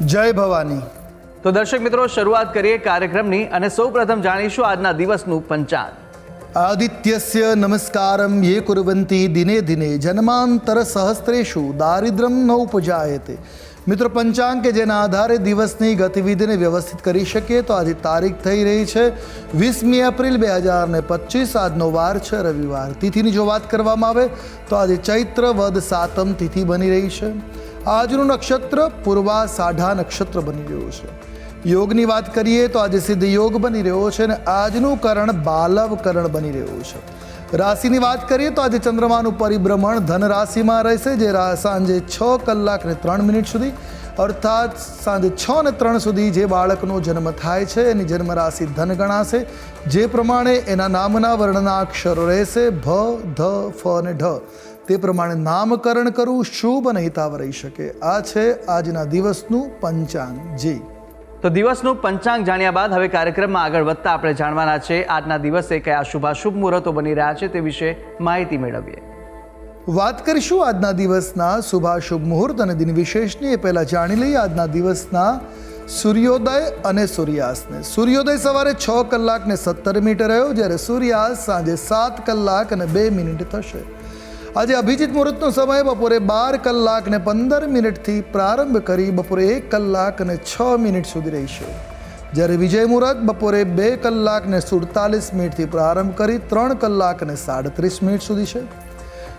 જય ભવાની. તો દર્શક મિત્રો શરૂઆત કરીએ કાર્યક્રમની અને સૌપ્રથમ જાણીશું આજના દિવસનું પંચાંગ. આદિત્યસ્ય નમસ્કારમ યે કુરવંતી દિને દિને જન્માંતર સહસ્ત્રેશુ દારિદ્રમ ન ઉપજાયતે. મિત્રો પંચાંગ કે જેના આધારે દિવસની ગતિવિધિને વ્યવસ્થિત કરી શકીએ તો આજે તારીખ થઈ રહી છે વીસમી એપ્રિલ બે હજાર ને પચીસ આજનો વાર છે રવિવાર. તિથિની જો વાત કરવામાં આવે તો આજે ચૈત્ર વદ સાતમ તિથિ બની રહી છે. આજનું નક્ષત્ર પૂર્વા સાઢા નક્ષત્ર બની રહ્યું છે. યોગની વાત કરીએ તો આજે સિદ્ધ યોગ બની રહ્યો છે અને આજનું કરણ બાલવ કરણ બની રહ્યું છે. રાશિની વાત કરીએ તો આજે ચંદ્રમાનું પરિભ્રમણ ધન રાશિમાં રહેશે, જે સાંજે છ કલાક ને ત્રણ મિનિટ સુધી, અર્થાત સાંજે છ ને ત્રણ સુધી જે બાળકનો જન્મ થાય છે, એની જન્મ રાશિ ધન ગણાશે. જે પ્રમાણે એના નામના વર્ણના અક્ષરો રહેશે, ભ, ધ, ફ અને ઢ. તે પ્રમાણે નામકરણ કરવું શુભ અને હિતાવ રહી શકે. આ છે આજના દિવસનું પંચાંગ. જી. તો દિવસનું પંચાંગ જાણ્યા બાદ હવે કાર્યક્રમમાં આગળ વધતા આપણે જાણવાના છે આજના દિવસે કયા શુભાશુભ મુહૂર્તો બની રહ્યા છે તે વિશે માહિતી મેળવીએ. વાત કરીશું આજના દિવસના શુભાશુભ મુહૂર્ત અને દિન વિશેષની. એ પહેલાં જાણી લઈએ આજના દિવસના સૂર્યોદય અને સૂર્યાસ્તને. સૂર્યોદય સવારે છ કલાક ને સત્તર મિનિટ રહ્યો જ્યારે સૂર્યાસ્ત સાંજે સાત કલાક અને બે મિનિટ થશે. આજે અભિજીત મુહૂર્તનો સમય. બપોરે બાર કલાક ને પંદર મિનિટથી પ્રારંભ કરી બપોરે એક કલાક અને છ મિનિટ સુધી રહેશે. જ્યારે વિજય મુહૂર્ત બપોરે બે કલાક ને સુડતાલીસ મિનિટથી પ્રારંભ કરી ત્રણ કલાક અને સાડત્રીસ મિનિટ સુધી છે.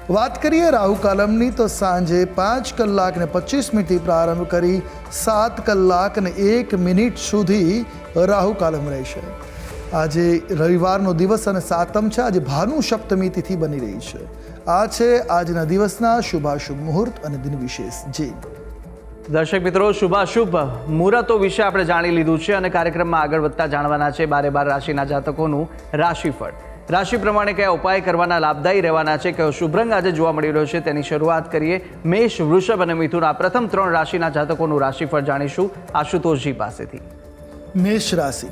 વાત કરીએ રાહુ કાલમની, તો સાંજે પાંચ કલાક ને પચીસ મિનિટથી પ્રારંભ કરી સાત કલાક ને એક મિનિટ સુધી રાહુ કાલમ રહેશે. આજે રવિવારનો દિવસ અને સાતમ છે. આજે ભાનુ સપ્તમી તિથિ બની રહી છે. આ છે આજના દિવસના શુભાશુભ મુહૂર્ત અને દિન વિશેષ. જી. દર્શક મિત્રો શુભાશુભ મુહૂર્તો વિશે આપણે જાણી લીધું છે અને કાર્યક્રમમાં આગળ વધતા જાણવાના છે બારે બાર રાશિના જાતકોનું રાશિફળ. રાશિ પ્રમાણે કયા ઉપાય કરવાના લાભદાયી રહેવાના છે કયો શુભ રંગ આજે જોવા મળી રહ્યો છે તેની શરૂઆત કરીએ મેષ વૃષભ અને મિથુન. આ પ્રથમ ત્રણ રાશિના જાતકોનું રાશિફળ જાણીશું આશુતોષજી પાસેથી. મેષ રાશિ.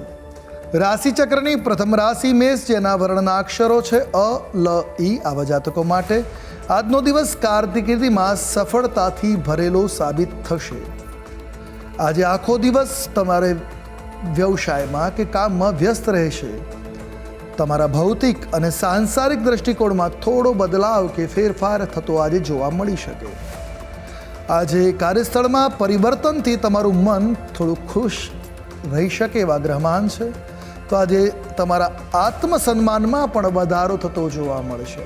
રાશિ ચક્રની પ્રથમ રાશિ મેષ, જેના વર્ણના અક્ષરો છે અ, લ ઈ આવા જાતકો માટે આજનો દિવસ કારકિર્દીમાં સફળતાથી ભરેલો સાબિત થશે. આજે આખો દિવસ તમારે વ્યવસાયમાં કે કામમાં વ્યસ્ત રહેશે. તમારા ભૌતિક અને સાંસારિક દ્રષ્ટિકોણમાં થોડો બદલાવ કે ફેરફાર થતો આજે જોવા મળી શકે. આજે કાર્યસ્થળમાં પરિવર્તનથી તમારું મન થોડું ખુશ રહી શકે એવા ગ્રહમાન છે. તો આજે તમારા આત્મસન્માનમાં પણ વધારો થતો જોવા મળશે.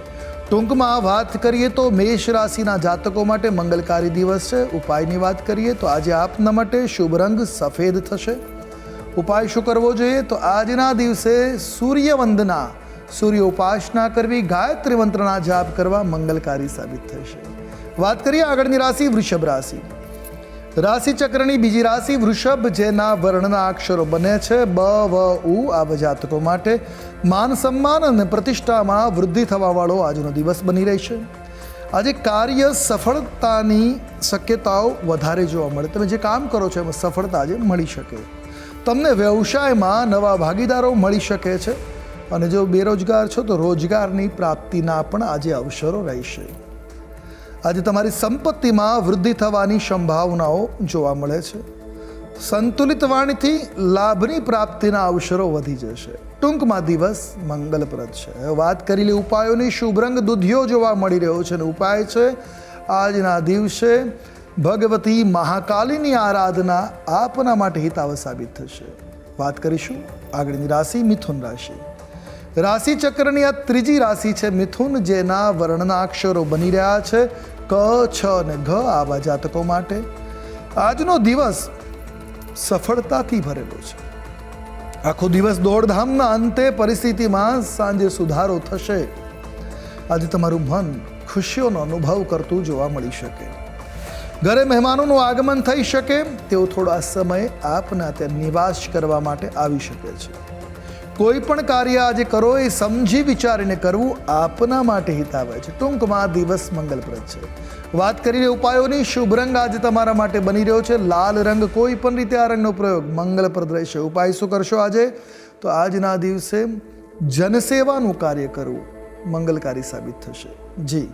ટૂંકમાં વાત કરીએ તો મેષ રાશિના જાતકો માટે મંગલકારી દિવસ છે. ઉપાયની વાત કરીએ તો આજે આપના માટે શુભ રંગ સફેદ થશે. ઉપાય શું કરવો જોઈએ? તો આજના દિવસે સૂર્ય વંદના સૂર્ય ઉપાસના કરવી, ગાયત્રી મંત્રના જાપ કરવા મંગલકારી સાબિત થશે. વાત કરીએ આગળની રાશિ, વૃષભ રાશિ. રાશિ ચક્રની બીજી રાશિ વૃષભ, જેના વર્ણના અક્ષરો બને છે બ, વ, ઉ. આ જાતકો માટે માન સન્માન અને પ્રતિષ્ઠામાં વૃદ્ધિ થવાવાળો આજનો દિવસ બની રહેશે આજે કાર્ય સફળતાની શક્યતાઓ વધારે જોવા મળે. તમે જે કામ કરો છો એમાં સફળતા આજે મળી શકે. તમને વ્યવસાયમાં નવા ભાગીદારો મળી શકે છે અને જો બેરોજગાર છો તો રોજગારની પ્રાપ્તિના પણ આજે અવસરો રહેશે. આજે તમારી સંપત્તિમાં વૃદ્ધિ થવાની સંભાવનાઓ જોવા મળે છે. સંતુલિત વાણીથી લાભની પ્રાપ્તિના અવસરો વધી જશે. ટૂંકમાં દિવસ મંગલપ્રદ છે. વાત કરી ઉપાયોની શુભરંગ દુધિયો જોવા મળી રહ્યો છે અને ઉપાય છે, આજના દિવસે ભગવતી મહાકાલીની આરાધના આપના માટે હિતાવ સાબિત થશે. વાત કરીશું આગળની રાશિ મિથુન રાશિ. રાશિ ચક્રની આ ત્રીજી રાશિ છે મિથુન, જેના વર્ણના અક્ષરો બની રહ્યા છે. ક, છ અને ઘ આવા જાતકો માટે આજનો દિવસ સફળતાથી ભરેલો છે. આખો દિવસ દોડધામના અંતે પરિસ્થિતિમાં સાંજે સુધારો થશે. આજે તમારું મન ખુશીઓનો અનુભવ કરતું જોવા મળી શકે. ઘરે મહેમાનોનું આગમન થઈ શકે, તેઓ થોડા સમય આપના ત્યાં નિવાસ કરવા માટે આવી શકે છે. કોઈ પણ કાર્ય આજે કરો એ સમજી વિચારીને કરવું આપના માટે હિતાવે છે. ટૂંકમાં દિવસ મંગલપ્રદ છે. વાત કરીને ઉપાયોની, શુભ રંગ આજે તમારા માટે બની રહ્યો છે. લાલ રંગ કોઈ પણ રીતે આ રંગનો પ્રયોગ મંગલપ્રદ રહેશે. ઉપાય શું કરશો આજે? તો આજના દિવસે જનસેવાનું કાર્ય કરવું મંગલકારી સાબિત થશે. જી.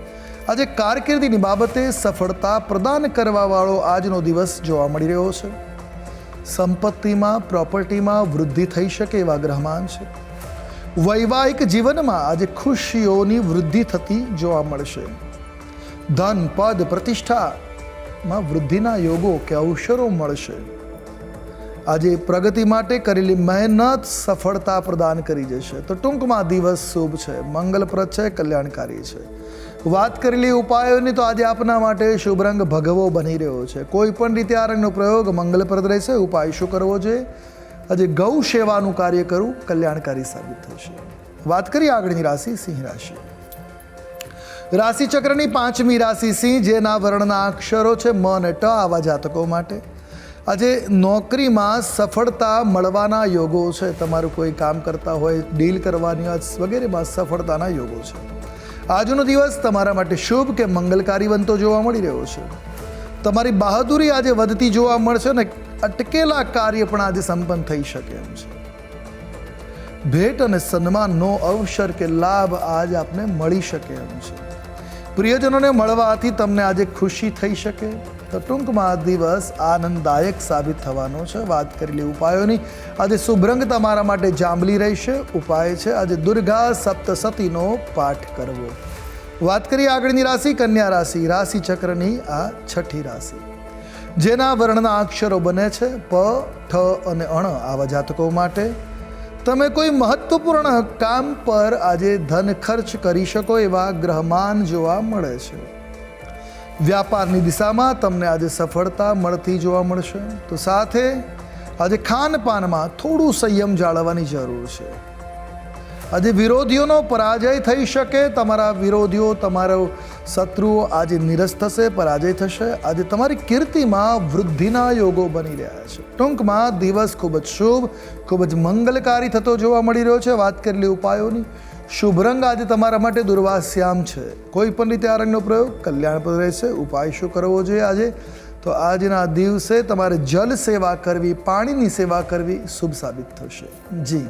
આજે કારકિર્દીની બાબતે સફળતા પ્રદાન કરવાવાળો આજનો દિવસ જોવા મળી રહ્યો છે. સંપત્તિમાં, પ્રોપર્ટીમાં વૃદ્ધિ થઈ શકે એવા ગ્રહમાન છે. વૈવાહિક જીવનમાં આજે ખુશીઓની વૃદ્ધિ થતી જોવા મળશે. ધન, પદ, પ્રતિષ્ઠામાં વૃદ્ધિના યોગો કે અવસરો મળશે. આજે પ્રગતિ માટે કરેલી મહેનત સફળતા પ્રદાન કરી જશે. તો ટૂંકમાં દિવસ શુભ છે. મંગલપ્રદ છે, કલ્યાણકારી છે. વાત કરેલી ઉપાયોની તો આજે આપના માટે શુભ રંગ ભગવો બની રહ્યો છે. કોઈ પણ રીતે આ રંગનો પ્રયોગ મંગલપ્રદ રહેશે, ઉપાય શું કરવો જોઈએ આજે ગૌ સેવાનું કાર્ય કરવું કલ્યાણકારી સાબિત થશે. વાત કરીએ આગળની રાશિ, સિંહ રાશિ. રાશિ ચક્રની પાંચમી રાશિ સિંહ, જેના વર્ણના અક્ષરો છે મ અને ટ આવા જાતકો માટે. આજે નોકરીમાં સફળતા મળવાના યોગો છે. તમારું કોઈ કામ કરતા હોય, ડીલ કરવાની વગેરેમાં સફળતાના યોગો છે. આજનો દિવસ તમારા માટે શુભ કે મંગલકારી બનતો જોવા મળી રહ્યો છે. તમારી બહાદુરી આજે વધતી જોવા મળશે ને અટકેલા કાર્ય પણ આજે સંપન્ન થઈ શકે એમ છે. ભેટ અને સન્માનનો અવસર કે લાભ આજ આપને મળી શકે એમ છે. પ્રિયજનોને મળવાથી તમને આજે ખુશી થઈ શકે તો ટૂંકમાં દિવસ આનંદદાયક સાબિત થવાનો છે. વાત કરેલી ઉપાયોની. આજે શુભ્રંગ તમારા માટે જાંબલી રહેશે. ઉપાય છે આજે દુર્ગા સપ્તસતીનો પાઠ કરવો. વાત કરીએ આગળની રાશિ, કન્યા રાશિ. રાશિ ચક્રની આ છઠ્ઠી રાશિ. જેના વર્ણના અક્ષરો બને છે પ, ઠ અને અણ આવા જાતકો માટે. તમે કોઈ મહત્વપૂર્ણ કામ પર આજે ધન ખર્ચ કરી શકો એવા ગ્રહમાન જોવા મળે છે. વ્યાપારની દિશામાં તમને આજે સફળતા મળતી જોવા મળશે. તો સાથે આજે ખાનપાનમાં થોડું સંયમ જાળવવાની જરૂર છે. આજે વિરોધીઓનો પરાજય થઈ શકે, તમારા વિરોધીઓ, તમારો શત્રુઓ આજે નિરસ થશે, પરાજય થશે. આજે તમારી કીર્તિમાં વૃદ્ધિના યોગો બની રહ્યા છે. ટૂંકમાં દિવસ ખૂબ જ શુભ, ખૂબ જ મંગલકારી થતો જોવા મળી રહ્યો છે. વાત કરેલી ઉપાયોની શુભ રંગ આજે તમારા માટે દુર્વાસ્યામ છે. કોઈ પણ રીતે આ રંગનો પ્રયોગ કલ્યાણપ્રદ રહેશે. ઉપાય શું કરવો જોઈએ આજે? તો આજના દિવસે તમારે જલ સેવા કરવી, પાણીની સેવા કરવી શુભ સાબિત થશે. જી.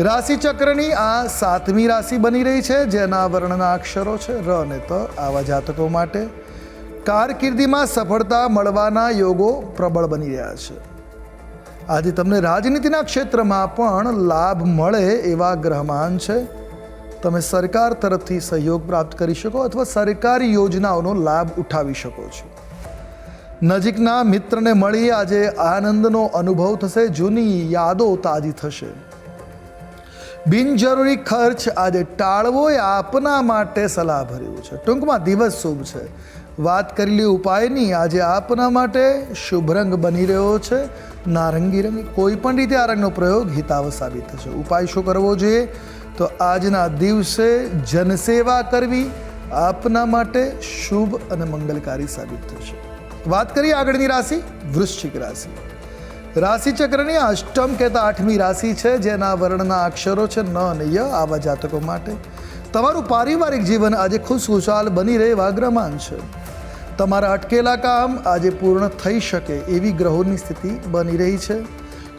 રાશિ ચક્રની આ સાતમી રાશિ બની રહી છે, જેના વર્ણના અક્ષરો છે, ર અને ત. આવા જાતકો માટે કારકિર્દીમાં સફળતા મળવાના યોગો પ્રબળ બની રહ્યા છે. આજે તમને રાજનીતિના ક્ષેત્રમાં પણ લાભ મળે એવા ગ્રહમાન છે. તમે સરકાર તરફથી સહયોગ પ્રાપ્ત કરી શકો અથવા સરકારી યોજનાઓનો લાભ ઉઠાવી શકો છો. નજીકના મિત્રને મળી આજે આનંદનો અનુભવ થશે, જૂની યાદો તાજી થશે. બિનજરૂરી ખર્ચ આજે ટાળવો એ આપના માટે સલાહ ભર્યું છે. ટૂંકમાં દિવસ શુભ છે. વાત કરેલી ઉપાયની આજે આપના માટે શુભ રંગ બની રહ્યો છે. નારંગી રંગ કોઈ પણ રીતે આ રંગનો પ્રયોગ હિતાવ સાબિત થશે. ઉપાય શું કરવો જોઈએ? તો આજના દિવસે જનસેવા કરવી આપના માટે શુભ અને મંગલકારી સાબિત થશે. વાત કરીએ આગળની રાશિ, વૃશ્ચિક રાશિ. રાશિ ચક્રની અષ્ટમ કહેતા આઠમી રાશિ છે, જેના વર્ણના અક્ષરો છે ન અને ય આવા જાતકો માટે. તમારું પારિવારિક જીવન આજે ખુશખુશાલ બની રહે એવા ગ્રહમાન છે તમારા અટકેલા કામ આજે પૂર્ણ થઈ શકે એવી ગ્રહોની સ્થિતિ બની રહી છે.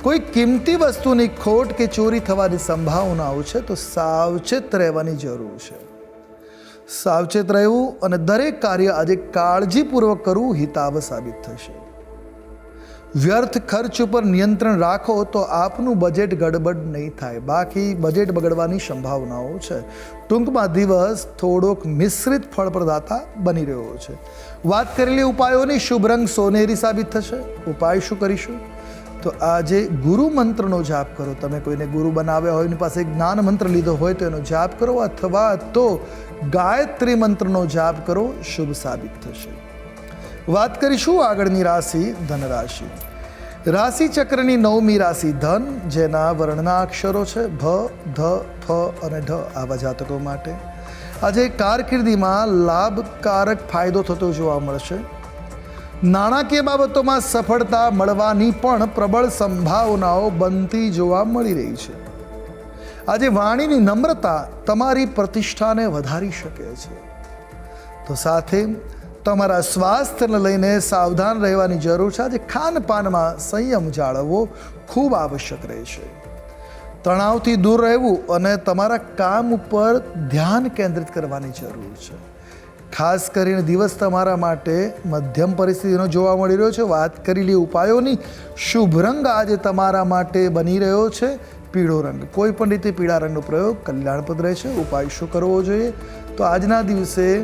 કોઈ કિંમતી વસ્તુની ખોટ કે ચોરી થવાની સંભાવનાઓ છે, તો સાવચેત રહેવાની જરૂર છે. સાવચેત રહેવું અને દરેક કાર્ય આજે કાળજીપૂર્વક કરવું હિતાવ સાબિત થશે. વ્યર્થ ખર્ચ ઉપર નિયંત્રણ રાખો તો આપનું બજેટ ગડબડ નહીં થાય. બાકી બજેટ બગડવાની સંભાવનાઓ છે. ટૂંકમાં દિવસ થોડોક મિશ્રિત ફળપ્રદાતા બની રહ્યો છે. વાત કરેલી ઉપાયોની શુભ રંગ સોનેરી સાબિત થશે. ઉપાય શું કરીશું? તો આજે ગુરુ મંત્રનો જાપ કરો. તમે કોઈને ગુરુ બનાવ્યા હોય, એની પાસે જ્ઞાન મંત્ર લીધો હોય તો એનો જાપ કરો, અથવા તો ગાયત્રી મંત્રનો જાપ કરો, શુભ સાબિત થશે. વાત કરીશું આગળની રાશિ ધન રાશિ રાશિ ચક્રની નવમી રાશિ ધન, જેના વર્ણના અક્ષરો છે ભ, ધ, ફ અને ઢ આવા જાતકો માટે. આજે કારકિર્દીમાં લાભકારક ફાયદો થતો જોવા મળશે. નાણાકીય બાબતોમાં સફળતા મળવાની પણ પ્રબળ સંભાવનાઓ બનતી જોવા મળી રહી છે. આજે વાણીની નમ્રતા તમારી પ્રતિષ્ઠાને વધારી શકે છે. તો સાથે તમારા સ્વાસ્થ્યને લઈને સાવધાન રહેવાની જરૂર છે. આજે ખાનપાનમાં સંયમ જાળવવો ખૂબ આવશ્યક રહે છે. તણાવથી દૂર રહેવું અને તમારા કામ ઉપર ધ્યાન કેન્દ્રિત કરવાની જરૂર છે. ખાસ કરીને દિવસ તમારા માટે મધ્યમ પરિસ્થિતિનો જોવા મળી રહ્યો છે. વાત કરેલી ઉપાયોની. શુભ રંગ આજે તમારા માટે બની રહ્યો છે. પીળો રંગ. કોઈ પણ રીતે પીળા રંગનો પ્રયોગ કલ્યાણપદ રહેશે. ઉપાય શું કરવો જોઈએ? તો આજના દિવસે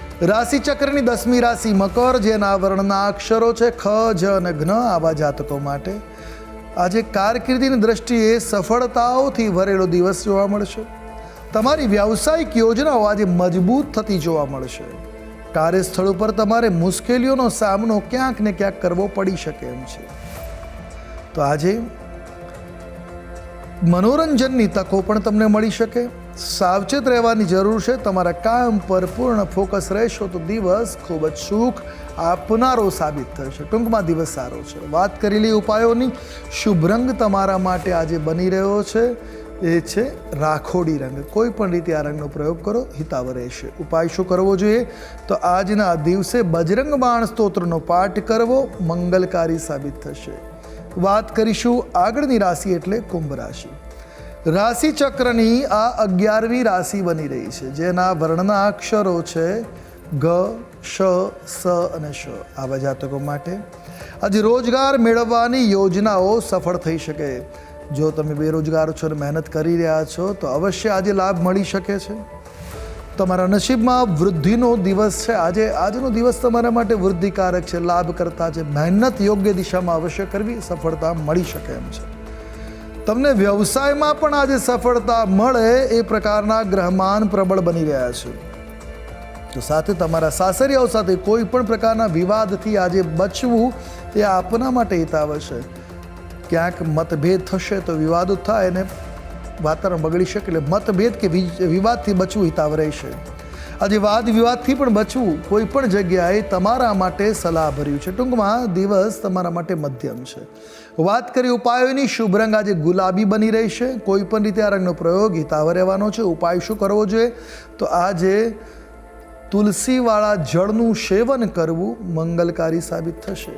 રાશિ ચક્રની દસમી રાશિ મકર, જેના વર્ણના અક્ષરો છે ખ, જ અને ઘ્ન આવા જાતકો માટે. આજે કારકિર્દીની દ્રષ્ટિએ સફળતાઓથી ભરેલો દિવસ જોવા મળશે. તમારી વ્યાવસાયિક યોજનાઓ આજે મજબૂત થતી જોવા મળશે. કાર્યસ્થળ ઉપર તમારે મુશ્કેલીઓનો સામનો ક્યાંક ને ક્યાંક કરવો પડી શકે એમ છે. તો આજે મનોરંજનની તકો પણ તમને મળી શકે. સાવચેત રહેવાની જરૂર છે. તમારા કામ પર પૂર્ણ ફોકસ રહેશો તો દિવસ ખૂબ જ સુખ આપનારો સાબિત થશે. ટૂંકમાં દિવસ સારો છે. વાત કરેલી ઉપાયોની શુભ રંગ તમારા માટે આજે બની રહ્યો છે. એ છે રાખોડી રંગ. કોઈ પણ રીતે આ રંગનો પ્રયોગ કરો હિતાવ રહેશે. ઉપાય શું કરવો જોઈએ? તો આજના દિવસે બજરંગ બાણ સ્તોત્રનો પાઠ કરવો મંગલકારી સાબિત થશે. વાત કરીશું આગળની રાશિ એટલે કુંભ રાશિ. રાશિ ચક્રની આ અગિયારમી રાશિ બની રહી છે, જેના વર્ણના અક્ષરો છે ગ, શ, સ અને શ. આવા જાતકો માટે આજે રોજગાર મેળવવાની યોજનાઓ સફળ થઈ શકે. જો તમે બેરોજગાર છો અને મહેનત કરી રહ્યા છો, તો અવશ્ય આજે લાભ મળી શકે છે. તમારા નસીબમાં વૃદ્ધિનો દિવસ છે. આજે, આજનો દિવસ તમારા માટે વૃદ્ધિકારક છે. લાભ કરતા છે. મહેનત યોગ્ય દિશામાં અવશ્ય કરવી સફળતા મળી શકે એમ છે. તમને વ્યવસાયમાં પણ આજે સફળતા મળે એ પ્રકારના ગ્રહમાન પ્રબળ બની રહ્યા છે. તો સાથે તમારા સાસરિયાઓ સાથે કોઈ પણ પ્રકારના વિવાદથી આજે બચવું તે આપના માટે હિતાવ છે. ક્યાંક મતભેદ થશે તો વિવાદો થાય અને વાતાવરણ બગડી શકે એટલે મતભેદ કે વિવાદથી બચવું હિતાવ રહેશે. આજે વાદ વિવાદથી પણ બચવું, કોઈ પણ જગ્યાએ તમારા માટે સલાહભર્યું છે. ટૂંકમાં દિવસ તમારા માટે મધ્યમ છે. વાત કરી ઉપાયોની, શુભ રંગ આજે ગુલાબી બની રહેશે. કોઈ પણ રીતે આ રંગનો પ્રયોગ હિતાવ રહેવાનો છે. ઉપાય શું કરવો જોઈએ? તો આજે તુલસીવાળા જળનું સેવન કરવું મંગલકારી સાબિત થશે.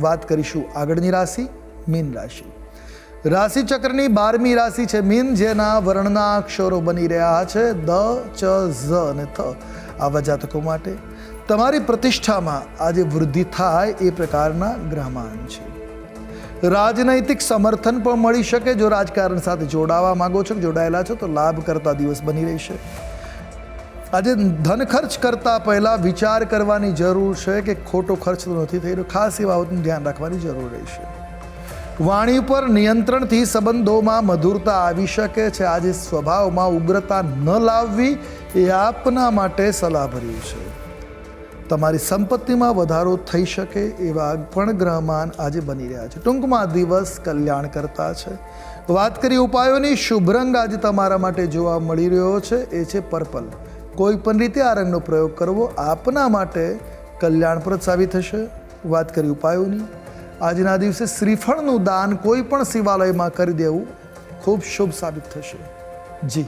વાત કરીશું આગળની રાશિ, મીન રાશિ. રાશિ ચક્રની બારમી રાશિ છે મીન, જેના વર્ણના અક્ષરો બની રહ્યા છે દ, ચ, ઝ અને થ. આવા જાતકો માટે તમારી પ્રતિષ્ઠામાં આજે વૃદ્ધિ થાય એ પ્રકારના ગ્રહમાન છે. રાજનૈતિક સમર્થન પણ મળી શકે જો રાજકારણ સાથે જોડાવા માંગો છો, જોડાયેલા છો, તો લાભ કરતા દિવસ બની રહેશે. આજે ધન ખર્ચ કરતા પહેલા વિચાર કરવાની જરૂર છે કે ખોટો ખર્ચ તો નથી થઈ રહ્યો. ખાસ એ બાબતનું ધ્યાન રાખવાની જરૂર રહેશે. વાણી પર નિયંત્રણથી સંબંધોમાં મધુરતા આવી શકે છે. આજે સ્વભાવમાં ઉગ્રતા ન લાવવી એ આપના માટે સલાહભર્યું છે. તમારી સંપત્તિમાં વધારો થઈ શકે એવા પણ ગ્રહમાન આજે બની રહ્યા છે. ટૂંકમાં દિવસ કલ્યાણ કરતા છે. વાત કરી ઉપાયોની, શુભ રંગ આજે તમારા માટે જોવા મળી રહ્યો છે. એ છે પર્પલ. કોઈ પણ રીતે આ રંગનો પ્રયોગ કરવો આપના માટે કલ્યાણપ્રદ સાબિત થશે. વાત કરી ઉપાયોની. આજના દિવસે શ્રીફળનું દાન કોઈ પણ શિવાલયમાં કરી દેવું ખૂબ શુભ સાબિત થશે. જી.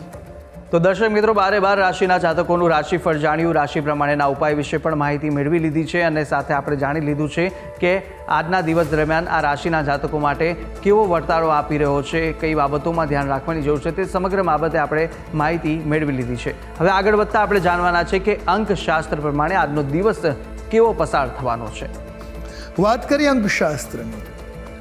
તો દર્શક મિત્રો, બારે બાર રાશિના જાતકોનું રાશિફળ જાણ્યું. રાશિ પ્રમાણેના ઉપાય વિશે પણ માહિતી મેળવી લીધી છે અને સાથે આપણે જાણી લીધું છે કે આજના દિવસ દરમિયાન આ રાશિના જાતકો માટે કેવો વર્તારો આપી રહ્યો છે, કઈ બાબતોમાં ધ્યાન રાખવાની જરૂર છે તે સમગ્ર બાબતે આપણે માહિતી મેળવી લીધી છે. હવે આગળ વધતા આપણે જાણવાના છે કે અંકશાસ્ત્ર પ્રમાણે આજનો દિવસ કેવો પસાર થવાનો છે. વાત કરીએ અંકશાસ્ત્રની.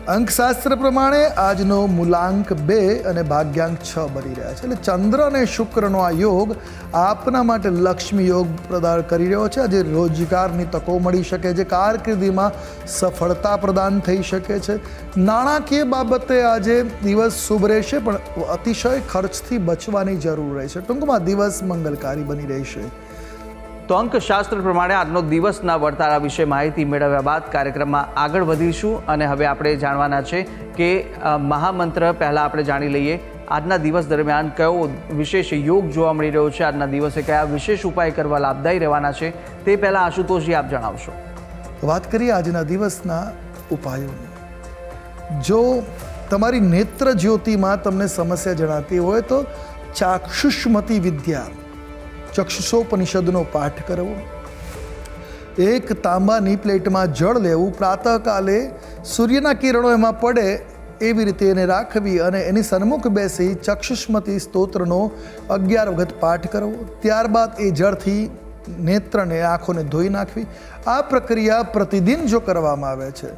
અંકશાસ્ત્ર પ્રમાણે આજનો મૂલાંક બે અને ભાગ્યાંક છ બની રહ્યા છે. એટલે ચંદ્ર અને શુક્રનો આ યોગ આપના માટે લક્ષ્મી યોગ પ્રદાન કરી રહ્યો છે. આજે રોજગારની તકો મળી શકે છે. કારકિર્દીમાં સફળતા પ્રદાન થઈ શકે છે. નાણાકીય બાબતે આજે દિવસ શુભ રહેશે, પણ અતિશય ખર્ચથી બચવાની જરૂર રહેશે. ટૂંકમાં દિવસ મંગલકારી બની રહેશે. તો અંકશાસ્ત્ર પ્રમાણે આજનો દિવસના વર્તારા વિશે માહિતી મેળવ્યા બાદ કાર્યક્રમમાં આગળ વધીશું અને હવે આપણે જાણવાના છે કે મહામંત્ર પહેલાં આપણે જાણી લઈએ. આજના દિવસ દરમિયાન કયો વિશેષ યોગ જોવા મળી રહ્યો છે? આજના દિવસે કયા વિશેષ ઉપાય કરવા લાભદાયી રહેવાના છે? તે પહેલાં આશુતોષજી આપ જણાવશો. વાત કરીએ આજના દિવસના ઉપાયોની. જો તમારી નેત્ર જ્યોતિમાં તમને સમસ્યા જણાતી હોય તો ચાક્ષુષ્મતી વિદ્યા ચક્ષુષોપનિષદનો પાઠ કરવો. એક તાંબાની પ્લેટમાં જળ લેવું પ્રાતઃકાલે સૂર્યના કિરણો એમાં પડે એવી રીતે એને રાખવી અને એની સન્મુખ બેસી ચક્ષુષ્મતી સ્તોત્રનો અગિયાર વખત પાઠ કરવો. ત્યારબાદ એ જળથી નેત્રને આંખોને ધોઈ નાખવી. આ પ્રક્રિયા પ્રતિદિન જો કરવામાં આવે છે,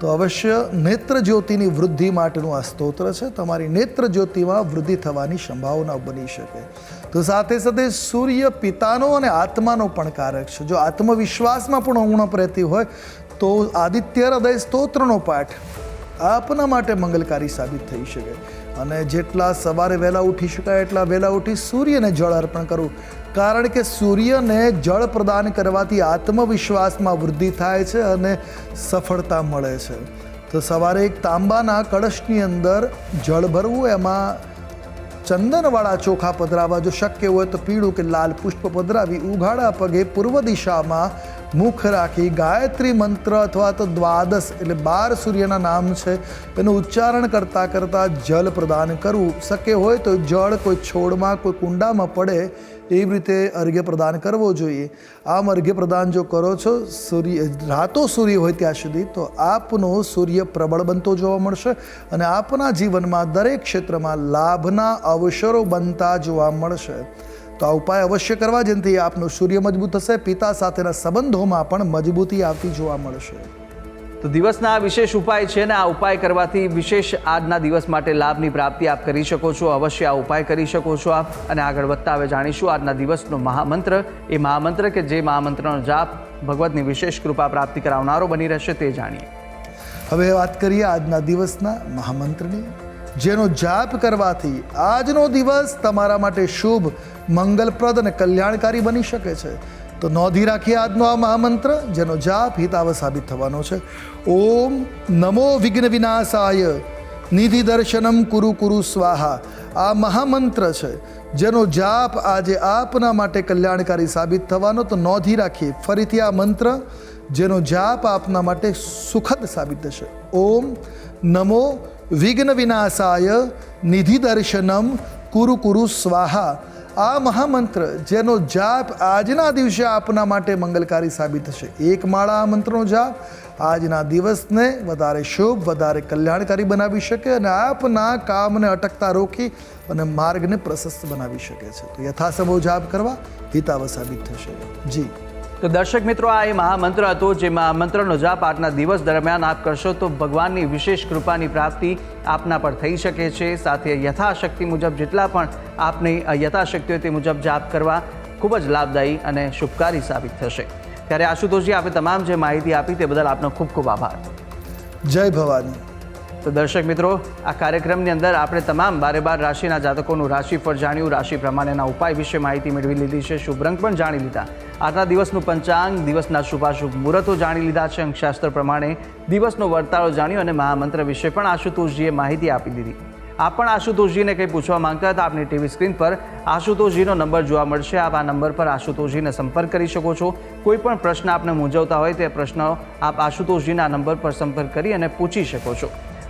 તો અવશ્ય નેત્ર જ્યોતિની વૃદ્ધિ માટેનું આ સ્તોત્ર છે. તમારી નેત્ર જ્યોતિમાં વૃદ્ધિ થવાની સંભાવના બની શકે. તો સાથે સાથે સૂર્ય પિતાનો અને આત્માનો પણ કારક છે. જો આત્મવિશ્વાસમાં પણ ઉણપ રહેતી હોય, તો આદિત્ય હૃદય સ્તોત્રનો પાઠ આપના માટે મંગલકારી સાબિત થઈ શકે. અને જેટલા સવારે વહેલા ઉઠી શકાય, એટલા વહેલા ઉઠી સૂર્યને જળ અર્પણ કરવું. કારણ કે સૂર્યને જળ પ્રદાન કરવાથી આત્મવિશ્વાસમાં વૃદ્ધિ થાય છે અને સફળતા મળે છે. તો સવારે એક તાંબાના કળશની અંદર જળ ભરવું, એમાં ચંદનવાળા ચોખા પધરાવા જો શક્ય હોય તો પીળું કે લાલ પુષ્પ પધરાવી ઉઘાડા પગે પૂર્વ દિશામાં મુખ રાખી ગાયત્રી મંત્ર અથવા તો દ્વાદશ એટલે બાર સૂર્યના નામ છે એનું ઉચ્ચારણ કરતાં કરતાં જલ પ્રદાન કરવું શક્ય હોય તો જળ કોઈ છોડમાં, કોઈ કુંડામાં પડે એવી રીતે અર્ઘ્ય પ્રદાન કરવો જોઈએ. આમ અર્ઘ્ય પ્રદાન જો કરો છો, સૂર્ય, રાતો સૂર્ય હોય ત્યાં સુધી, તો આપનો સૂર્ય પ્રબળ બનતો જોવા મળશે અને આપના જીવનમાં દરેક ક્ષેત્રમાં લાભના અવસરો બનતા જોવા મળશે. તો આ ઉપાય અવશ્ય કરવા જેનાથી આપનું સૂર્ય મજબૂત થશે, પિતા સાથેના સંબંધોમાં પણ મજબૂતી આવતી જોવા મળશે. તો દિવસના વિશેષ ઉપાય છે ને આ ઉપાય કરવાથી વિશેષ આજના દિવસ માટે લાભની પ્રાપ્તિ આપ કરી શકો છો, અવશ્ય આ ઉપાય કરી શકો છો આપ. અને આગળ વધતા હવે જાણીશું આજના દિવસનો મહામંત્ર. એ મહામંત્ર કે જે મહામંત્રનો જાપ ભગવતની વિશેષ કૃપા પ્રાપ્તિ કરાવનારો બની રહેશે તે જાણીએ. હવે વાત કરીએ આજના દિવસના મહામંત્રની. જેનો જાપ કરવાથી આજનો દિવસ તમારા માટે શુભ, મંગલપ્રદ અને કલ્યાણકારી બની શકે છે. તો નોંધી રાખીએ આજનો આ મહામંત્ર, જેનો જાપ હિતાવ સાબિત થવાનો છે. ઓમ નમો વિઘ્ન વિનાશાય, નિધિ દર્શનમ કુરુ કુરુ સ્વાહા. આ મહામંત્ર છે, જેનો જાપ આજે આપના માટે કલ્યાણકારી સાબિત થવાનો, તો નોંધી રાખીએ ફરીથી આ મંત્ર, જેનો જાપ આપના માટે સુખદ સાબિત થશે. ઓમ નમો વિઘ્ન વિનાશાય, નિધિ દર્શનમ કુરુ કુરુ સ્વાહા. આ મહામંત્ર, જેનો જાપ આજના દિવસે આપના માટે મંગલકારી સાબિત થશે. એક માળા આ મંત્રનો જાપ. આજના દિવસને વધારે શુભ, વધારે કલ્યાણકારી બનાવી શકે અને આપના કામને અટકતા રોકી અને માર્ગને પ્રશસ્ત બનાવી શકે છે. તો યથાસંભવ જાપ કરવા હિતાવ સાબિત થશે. જી. તો દર્શક મિત્રો આ એ મહામંત્ર હતો જે મહામંત્રનો જાપ આજના દિવસ દરમિયાન આપ કરશો તો ભગવાનની વિશેષ કૃપાની પ્રાપ્તિ આપના પર થઈ શકે છે. સાથે યથાશક્તિ મુજબ જેટલા પણ આપની યથાશક્તિ હોય તે મુજબ જાપ કરવા ખૂબ જ લાભદાયી અને શુભકારી સાબિત થશે. ત્યારે આશુતોષજી આપે તમામ જે માહિતી આપી તે બદલ આપનો ખૂબ ખૂબ આભાર. જય ભવાની. તો દર્શક મિત્રો આ કાર્યક્રમની અંદર આપણે તમામ બારે બાર રાશિના જાતકોનું રાશિફળ જાણ્યું. રાશિ પ્રમાણેના ઉપાય વિશે માહિતી મેળવી લીધી છે. શુભ રંગ પણ જાણી લીધા. આજના દિવસનું પંચાંગ, દિવસના શુભાશુભ મુહૂર્તો જાણી લીધા છે. અંકશાસ્ત્ર પ્રમાણે દિવસનો વર્તાળો જાણ્યો અને મહામંત્ર વિશે પણ આશુતોષજીએ માહિતી આપી દીધી. આપ પણ આશુતોષજીને કંઈ પૂછવા માંગતા હતા આપની ટીવી સ્ક્રીન પર આશુતોષજીનો નંબર જોવા મળશે. આપ આ નંબર પર આશુતોષજીને સંપર્ક કરી શકો છો. કોઈ પણ પ્રશ્ન આપને મૂંઝવતા હોય તે પ્રશ્નો આપ આશુતોષજીના નંબર પર સંપર્ક કરી અને પૂછી શકો છો.